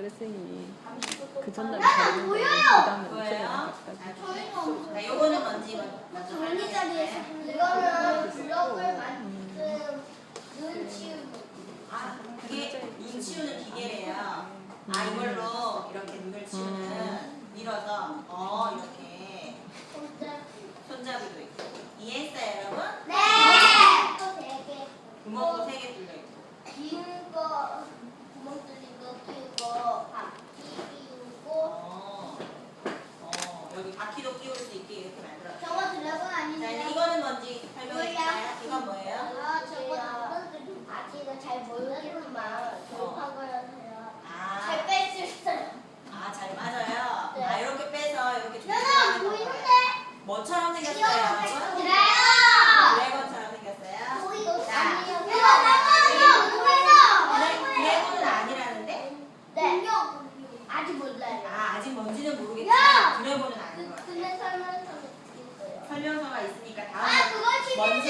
그랬으니 그 전날에 가는데 그 다음에 뭐예요? 없어져가지고 자, 요거는 뭔지 먼저 정리 자리에서 이거는 블럭을 만든 눈 치우기. 아, 그게 눈 치우는 기계래요. 아, 이걸로 이렇게 눈을 치우는 밀어서 어 이렇게 손잡이도 있고 이해했어요, 여러분? 네. 또 되게 구멍도 세 개 뚫려 있고. 긴 거, 구멍 뚫린 거 끼우고 바퀴 끼우고. 어, 어, 여기 바퀴도 끼울 수 있게 이렇게 만들었어요. 저거 드래곤 자, 이제 아닌데요? 이거는 뭔지 설명해 줄까요? 이건 뭐예요? 아, 저거 아직은 잘 모르겠지만 교육한 거여서요. 아, 잘 뺄 수 있어요. 아, 잘 맞아요. 네. 아, 이렇게 빼서 이렇게 조립하는 보이는데? 거예요. 뭐처럼 생겼어요? 그래요. 드래곤처럼 생겼어요? 보이고 자, 아니요. 이거 나가요. 드래- 드래곤은 아니라는데? 네. 아직 몰라요. 아, 아직 뭔지는 모르겠지만 드래곤은 아닌 것 같아요. 근데 설명서 있으니까 아, 뭔지 TV에서 알아오면